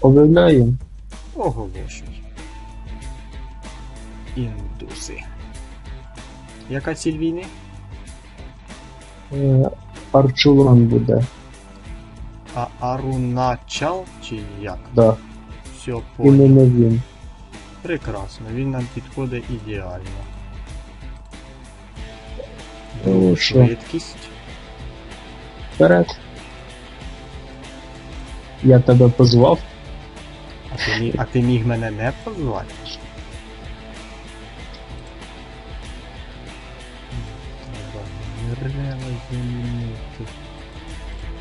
Об'являємо. Оголошуй. Індуси. Яка ціль війни? Е, Арчулан буде. А Аруначал чи як? Да. Все Іменно понял. він. Прекрасно, він нам підходить ідеально. Ну, що? Швидкість. Вперед. Я тебе позвав. А ти, міг, а ти міг мене не позвати? Треба замінити.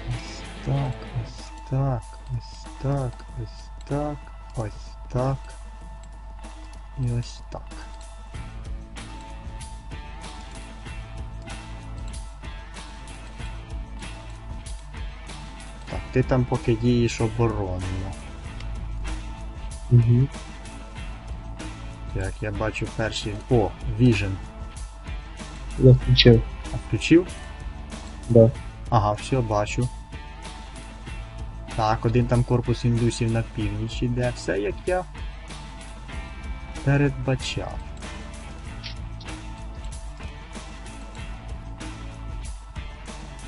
Ось так, ось так, ось так, ось так, ось так. І ось так. Ти там поки дієш оборонно. Угу. Так, я бачу перший. О, Vision. Я включив. А включив? Да. Ага, все, бачу. Так, один там корпус індусів на північ іде. Все як я передбачав.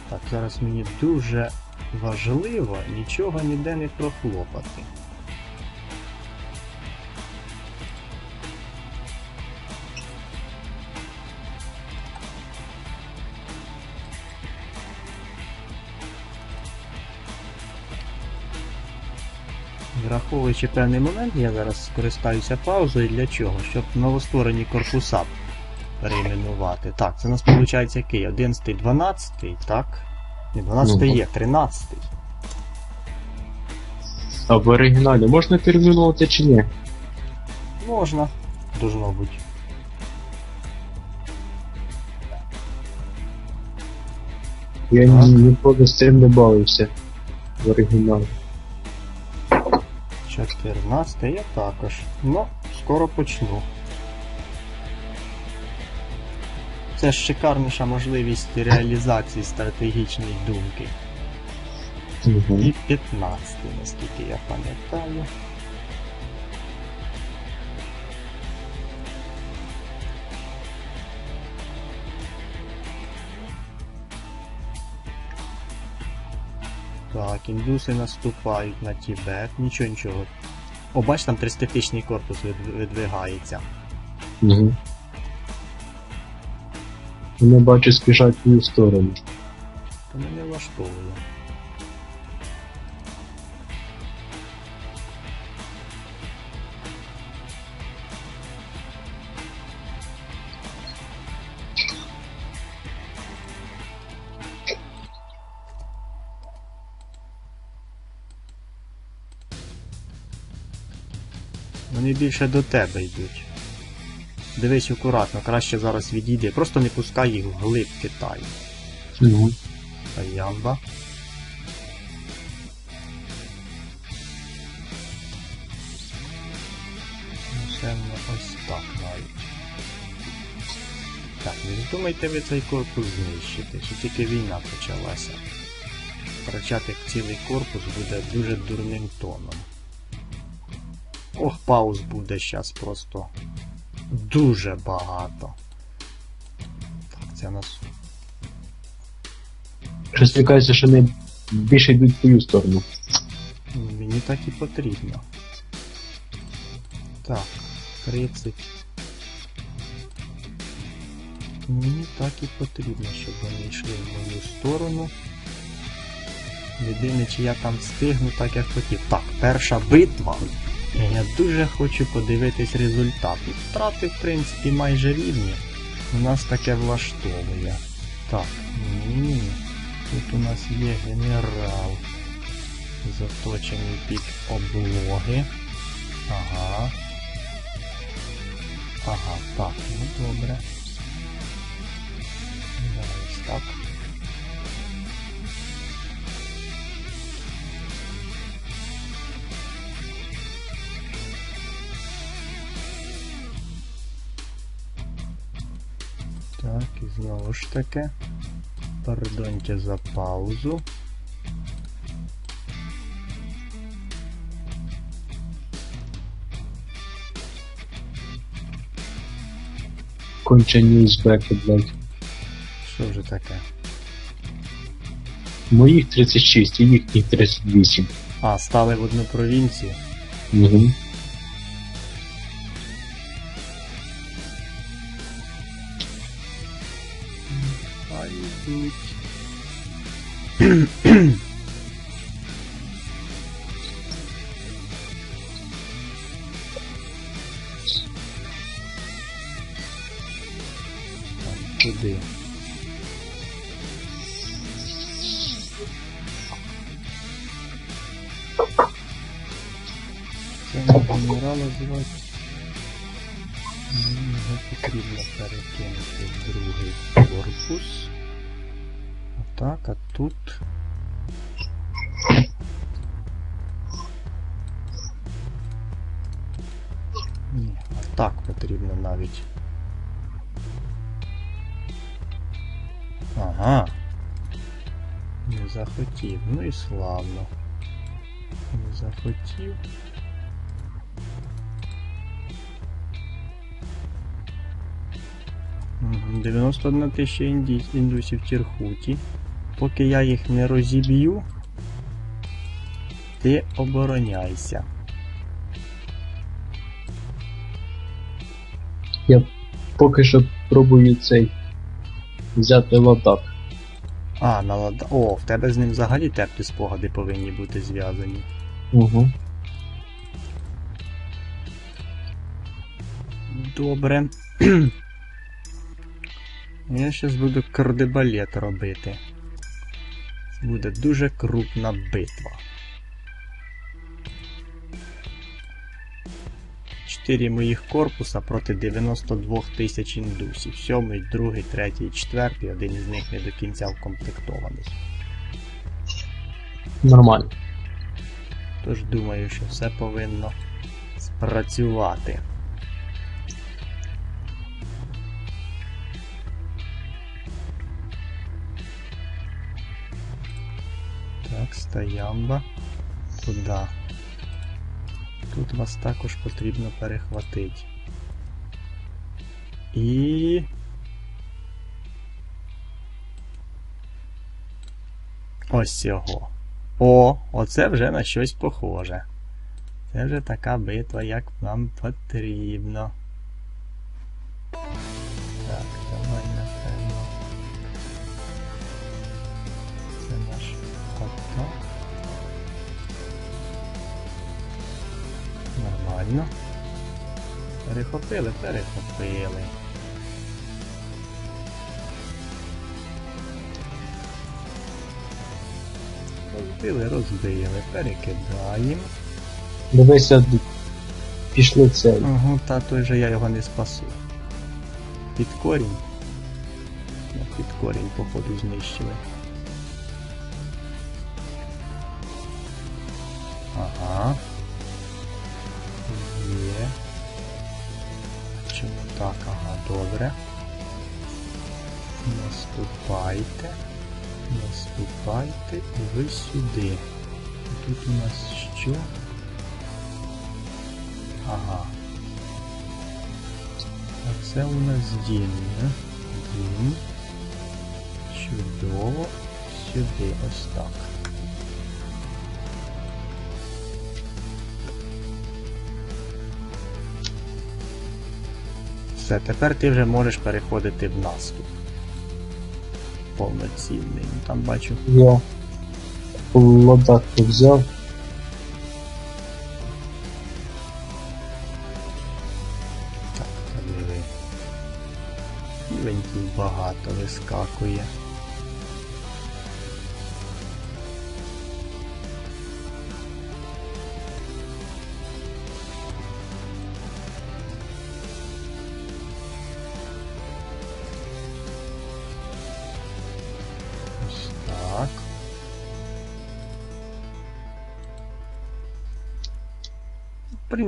Так, зараз мені дуже важливо нічого ніде не прохлопати. Враховуючи певний момент, я зараз скористаюся паузою для чого? Щоб новостворені корпуса перейменувати. Так, це у нас виходить який? 11, 12, так? Ні, 12 Ну. є, 13. А в оригіналі можна перейменувати чи ні? Можна. Должно бути. Я ні- ніколи з цим не бавився в оригіналі. 14 я також. Ну, скоро почну. Це ж шикарніша можливість реалізації стратегічної думки. Угу. І 15, наскільки я пам'ятаю. Так, індуси наступають на Тібет, нічого нічого. О, бач, там 300-тисячний корпус видвигається. Угу. Вони бачу спішать в твою сторону. То мене влаштовує. Вони більше до тебе йдуть. Дивись акуратно, краще зараз відійди. Просто не пускай їх вглиб Китаю. Угу. Таямба. Напевно, ось так навіть. Так, не вздумайте ви цей корпус знищити, що тільки війна почалася. Втрачати цілий корпус буде дуже дурним тоном. Ох, пауз буде зараз просто дуже багато. Так, це у нас Щось мені кажеться, що вони більше йдуть в твою сторону. Мені так і потрібно. Так, 30. Мені так і потрібно, щоб вони йшли в мою сторону. Єдине, чи я там встигну так, як хотів. Так, перша битва. Я дуже хочу подивитись результат. Ну, Втрати, в принципі, майже рівні. У нас таке влаштовує. Так, ні. Тут у нас є генерал заточений під облоги. Ага. Ага, так, ну добре. Так. Так, Що ж таке? Пардоньте за паузу. Кончені з блядь. Що вже таке? Моїх 36 і їхніх 38. А, стали в одну провінцію. Угу. Так, Куди? Це не генерала звати. Мені його потрібно перекинути в другий корпус. Отак, а тут. Ні, так потрібно навіть. Ага. Не захотів. Ну і славно. Не захотів. Мгм, 91 тисяча індусів Тірхуті. Поки я їх не розіб'ю, ти обороняйся. Я Поки що пробую цей взяти лотак. А, на лада. О, в тебе з ним взагалі теплі спогади повинні бути зв'язані. Угу. Добре. Я зараз буду кардебалет робити. Буде дуже крупна битва. 4 моїх корпуса проти 92 тисяч індусів. Сьомий, другий, третій, четвертий, один із них не до кінця укомплектований. Нормально. Тож думаю, що все повинно спрацювати. Так, стоямба. Туди. Тут вас також потрібно перехватити. І. Ось цього. О, оце вже на щось похоже. Це вже така битва, як нам потрібно. Нормально. Перехопили, перехопили. Розбили, розбили, перекидаємо. Дивися, пішли цей. Ага, та той же я його не спасу. Під корінь. Ну, під корінь, походу, знищили. Ви сюди. Тут у нас що? Ага. А це у нас дім, не? Дім. Чудово. Сюди ось так. Все, тепер ти вже можеш переходити в наступ. Повноцінний. Ну, Там бачу. Я лотак взяв. Так, диви. Івеньків багато вискакує.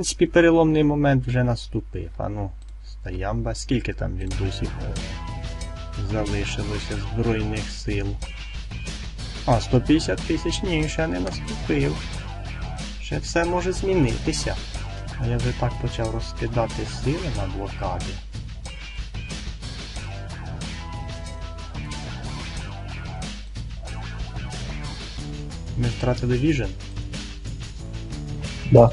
принципі, переломний момент вже наступив. А ну, стоямба, скільки там відусів залишилося Збройних сил. А, 150 тисяч, ні, ще не наступив. Ще все може змінитися. А я вже так почав розкидати сили на блокаді. Ми втратили віжен? Да.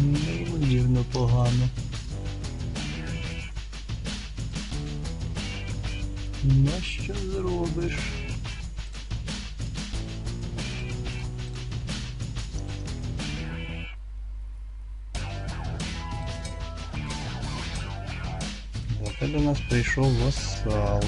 Неймовірно погано. Ну що зробиш? До нас прийшов васал.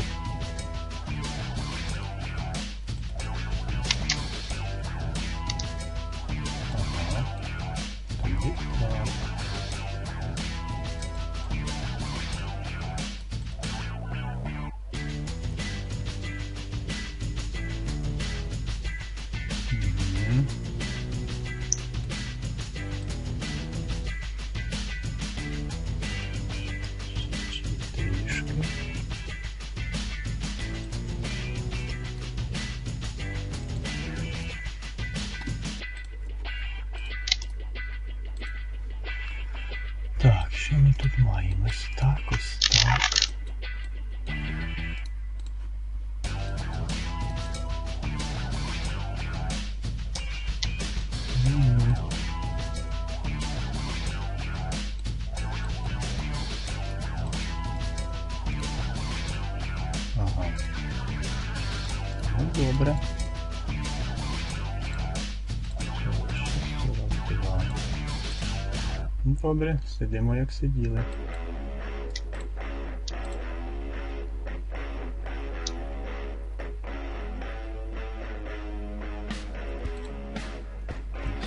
Добре, сидимо як сиділи.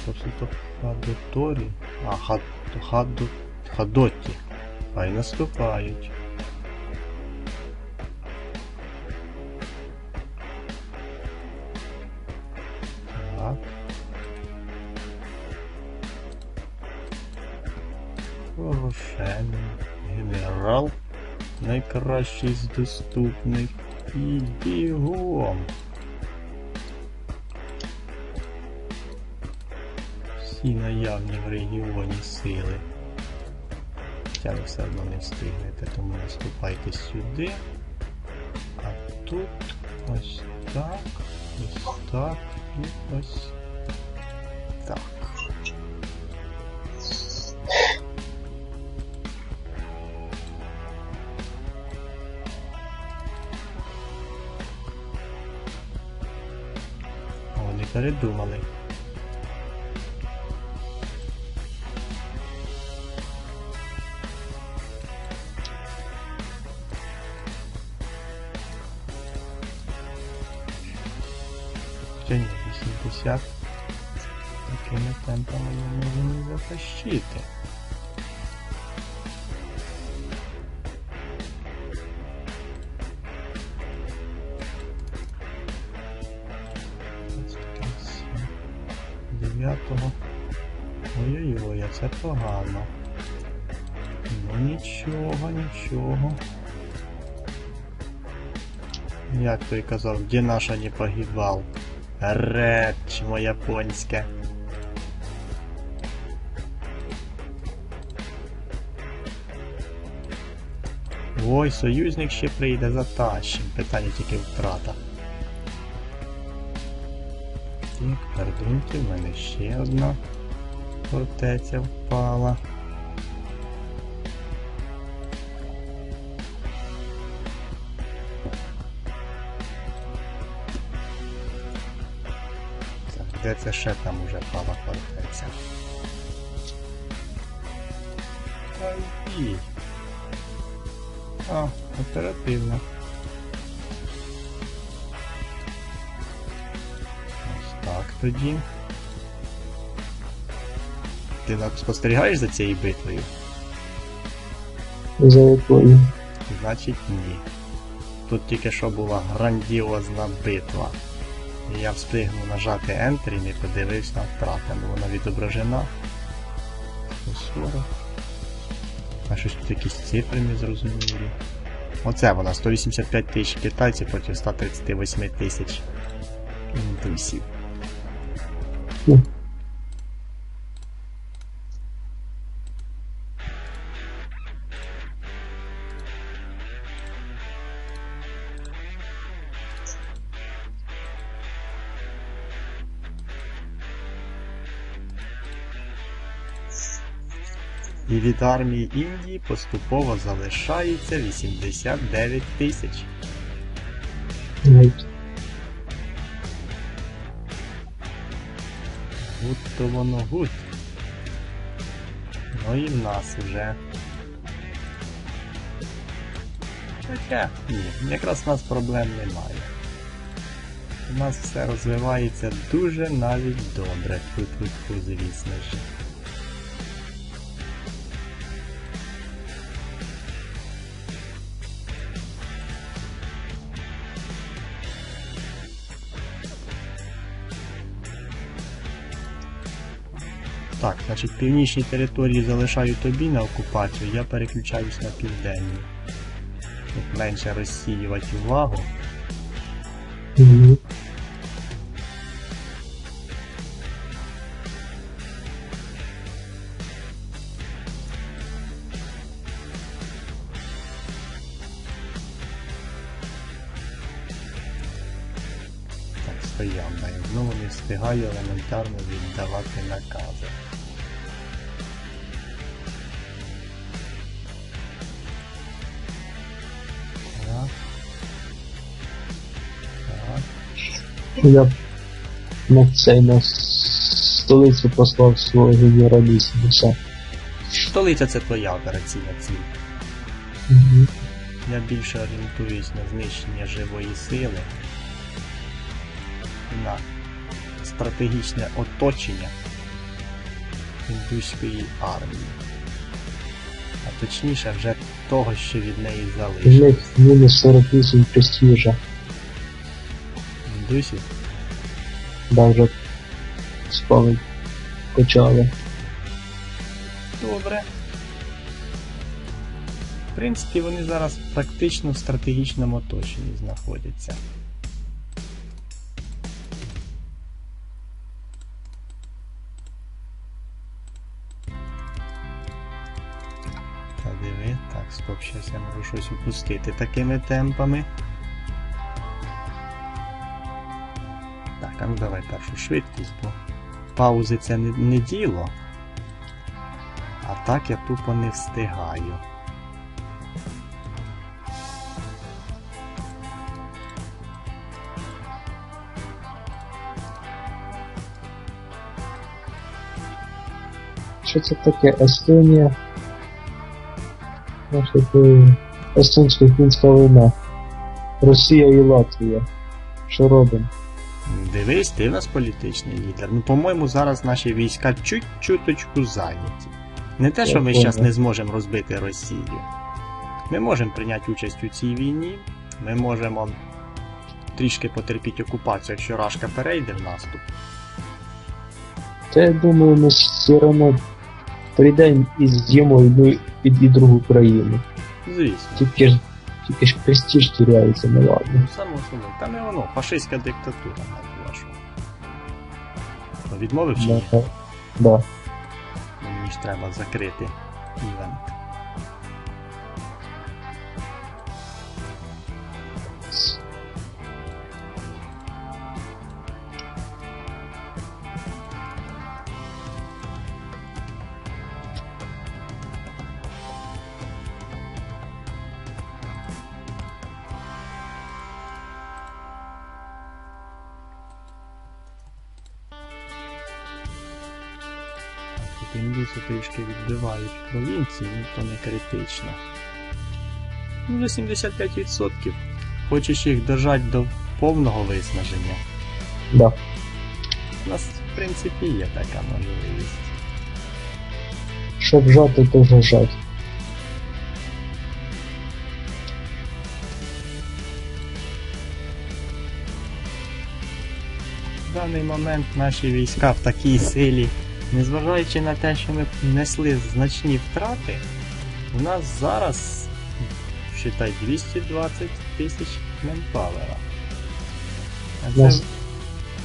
Собственно, Хадоторі. А, хад, хад, Хадоті. Хай наступають. Найкращий з доступних. І бігом. Всі наявні в регіоні сили. Хоча ви все одно не встигнете, тому наступайте сюди. А тут ось так, ось так і ось передумали. Той казав, де наша не погибав? Речмо японське. Ой, союзник ще прийде затащим. Питання тільки втрата. Так, передумки, в мене ще одна фортеця впала. Де це ще там уже фортеця? Та йдіть. А, оперативно. Ось так тоді. Ти на- спостерігаєш за цією битвою? За якою? Значить ні. Тут тільки що була грандіозна битва. Я встигну нажати Enter і не подивився на втрати, бо вона відображена. 140. А щось тут якісь цифри не зрозумілі. Оце вона 185 тисяч китайців проти 138 тисяч індусів. І від армії Індії поступово залишається 89 тисяч. Геть. Гуд то воно гуд. Ну і в нас вже. Таке, ні, якраз в нас проблем немає. У нас все розвивається дуже навіть добре. Тьфу-тьфу-тьфу, звісно ж. Значить північні території залишаю тобі на окупацію, я переключаюсь на південні. Тут менше розсіювати увагу. Мгм. Так, стояв, я знову не встигаю елементарно віддавати накази. Я на цей на столицю послав свого генералісу. Столиця це твоя операційна ціль. Мгм. Я більше орієнтуюсь на знищення живої сили, на стратегічне оточення індуської армії. А точніше вже того, що від неї залишилось. мінус 48 престижа. Індусів Даже спали почали. Добре. В принципі, вони зараз практично в стратегічному оточенні знаходяться. Та диви, так, стоп, щас я можу щось упустити такими темпами. Так, ну давай першу швидкість, бо паузи це не, не діло. А так я тупо не встигаю. Що це таке? Естонія? Що таке? Естонсько-фінська війна. Росія і Латвія. Що робимо? Дивись, ти в нас політичний лідер. Ну, по-моєму, зараз наші війська чуть-чуточку зайняті. Не те, що ми зараз не зможемо розбити Росію. Ми можемо прийняти участь у цій війні, ми можемо трішки потерпіти окупацію, якщо Рашка перейде в наступ. Та я думаю, ми все одно прийдемо і з'їмо одну і, і другу країну. Звісно. Тільки ж, тільки ж престиж теряється, ну ладно. Ну, само собою. Та не воно, фашистська диктатура, мать вашу. То відмовив чи ні? Да. да. Мені індуси трішки відбивають провінції, ну то не критично. Ну, за 75%. Хочеш їх дожати до повного виснаження. Да. У нас, в принципі, є така можливість. Щоб жати, то вже жать. В даний момент наші війська в такій силі, незважаючи на те, що ми несли значні втрати, у нас зараз, считай, 220 тисяч менпавера. А це,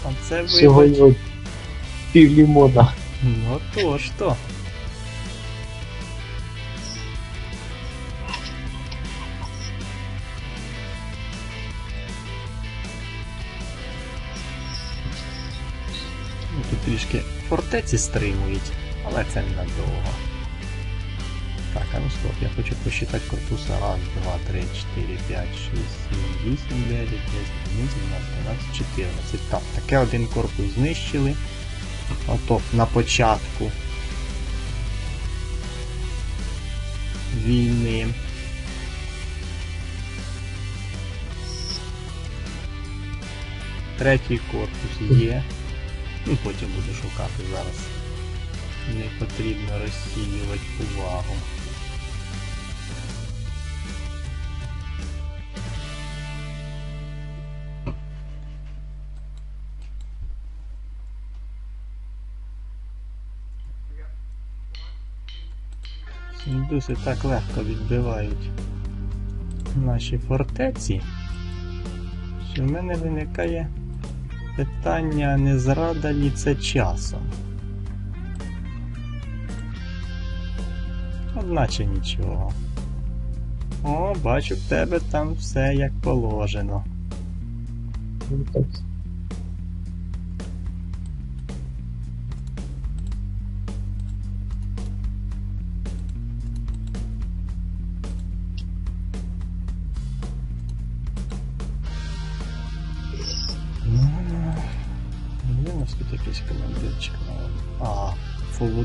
а це вибач. Сьогодні пів лімона. Ну то ж то. Трішки фортеці стримують, але це ненадовго. Так, а ну стоп, я хочу посчитати корпуса. Раз, два, три, чотири, п'ять, шість, сім, вісім, дев'ять, десять, одинадцять, дванадцять, тринадцять, чотирнадцять. Так, таке один корпус знищили. Ото на початку війни. Третій корпус є. Ну, потім буду шукати зараз. Не потрібно розсіювати увагу. Індуси так легко відбивають наші фортеці, що в мене виникає питання, не зрада лі це часом. Одначе нічого. О, бачу в тебе там все як положено.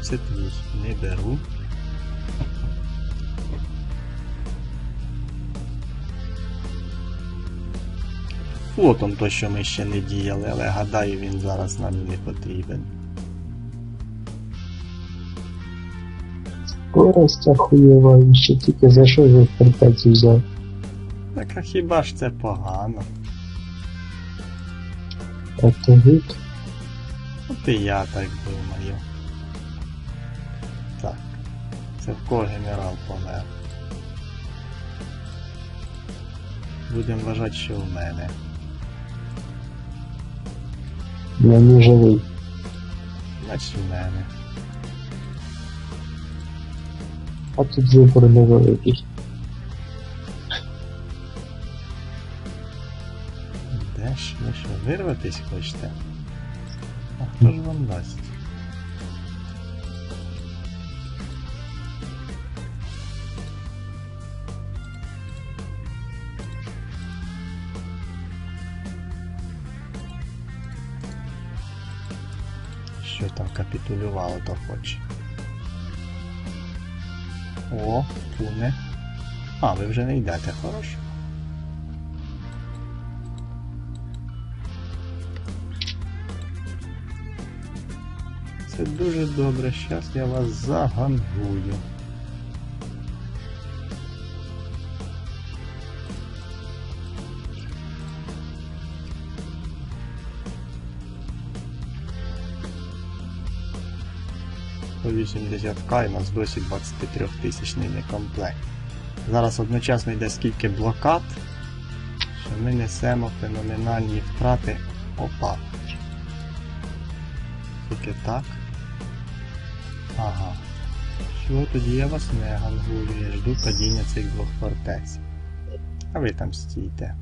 32 не беру. Флотом то, що ми ще не діяли, але гадаю, він зараз нам не потрібен. Скорость ахуєва, він ще тільки за що ж фортецю взяв. Так а хіба ж це погано? А то гуд? От і я так думаю. Кого генерал помер. Будемо вважати, що в мене. Я не живий. Значить в мене. А тут вибор невеликий. Де ж ви що, вирватись хочете? А хто ж вам дасть? Що там капітулювало, то хоче. О, пуне. А, ви вже не йдете, хорошо. Це дуже добре, щас я вас загангую. 80к і у нас досі 23 тисячний некомплект. Зараз одночасно йде скільки блокад, що ми несемо феноменальні втрати. Опа. Тільки так. Ага. Що тоді я вас не гангую, я жду падіння цих двох фортець. А ви там стійте.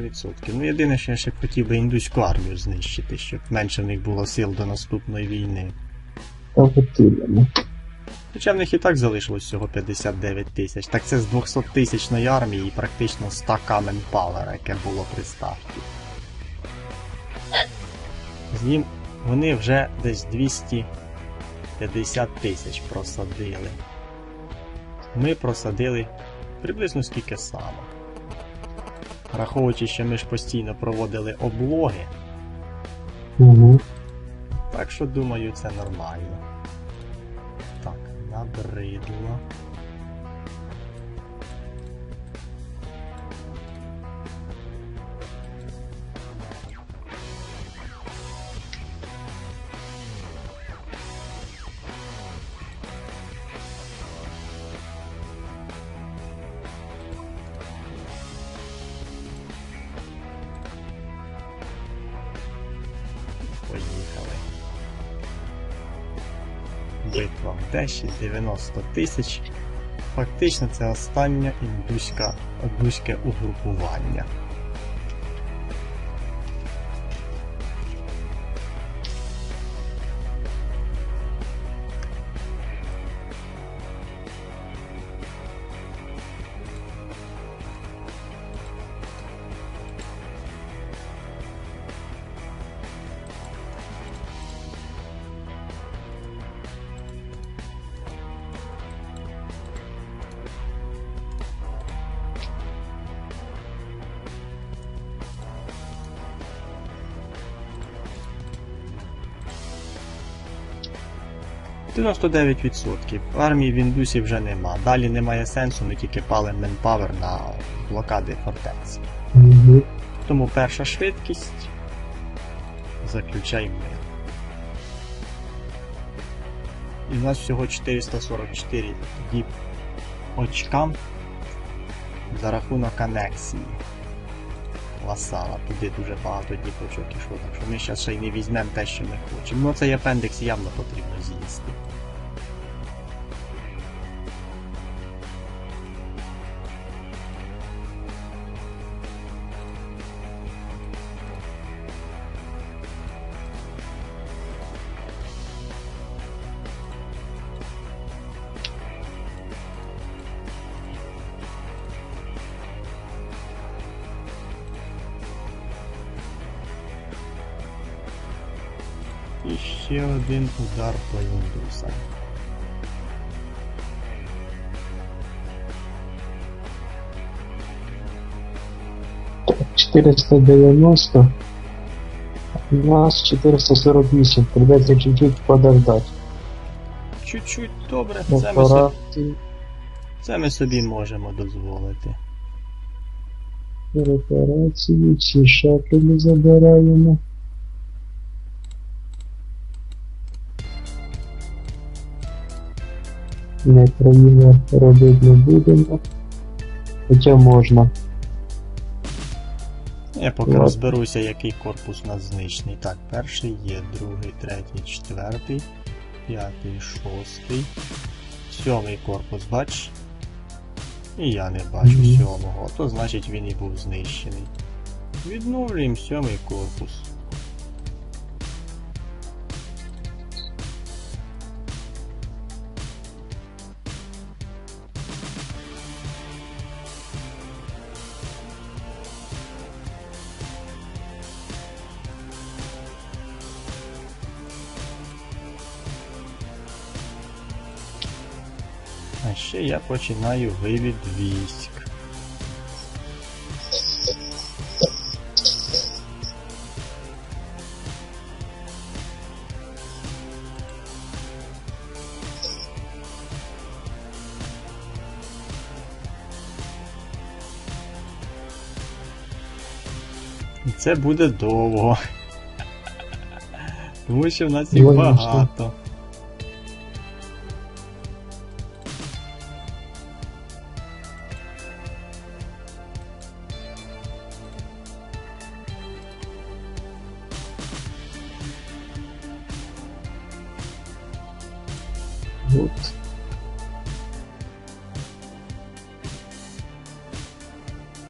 100%. Ну, єдине, що я ще б хотів би індуську армію знищити, щоб менше в них було сил до наступної війни. Хоча в них і так залишилось всього 59 тисяч. Так це з 200 тисячної армії і практично 100 камен павера, яке було при старті. З ним вони вже десь 250 тисяч просадили. Ми просадили приблизно скільки саме. Враховуючи, що ми ж постійно проводили облоги, Угу. так що думаю, це нормально. Так, набридло. Битва 90 тисяч. Фактично це останнє індуська, індуське угрупування. – 99%. Армії в індусі вже нема. Далі немає сенсу, ми тільки палимо менпавер на блокади фортеці. Угу. Тому перша швидкість. Заключай мир. І в нас всього 444 діп очка за рахунок анексії. Васала, туди дуже багато діпочок і так що ми зараз ще й не візьмемо те, що ми хочемо. Ну цей апендикс явно потрібно з'їсти. Ще один удар по. Так, 490. У нас 448. Придется чуть-чуть подождать. Чуть-чуть добре, це ми, собі, це ми собі можемо дозволити. репарації, ці шакелі забираємо. Не країна робити не будемо. Хоча можна. Я поки Ладно. розберуся, який корпус у нас знищений. Так, перший є, другий, третій, четвертий, п'ятий, шостий, сьомий корпус, бач? І я не бачу сьомого, то значить він і був знищений. Відновлюємо сьомий корпус. Ще я починаю вивід військ. І це буде довго. Тому що в нас їх багато.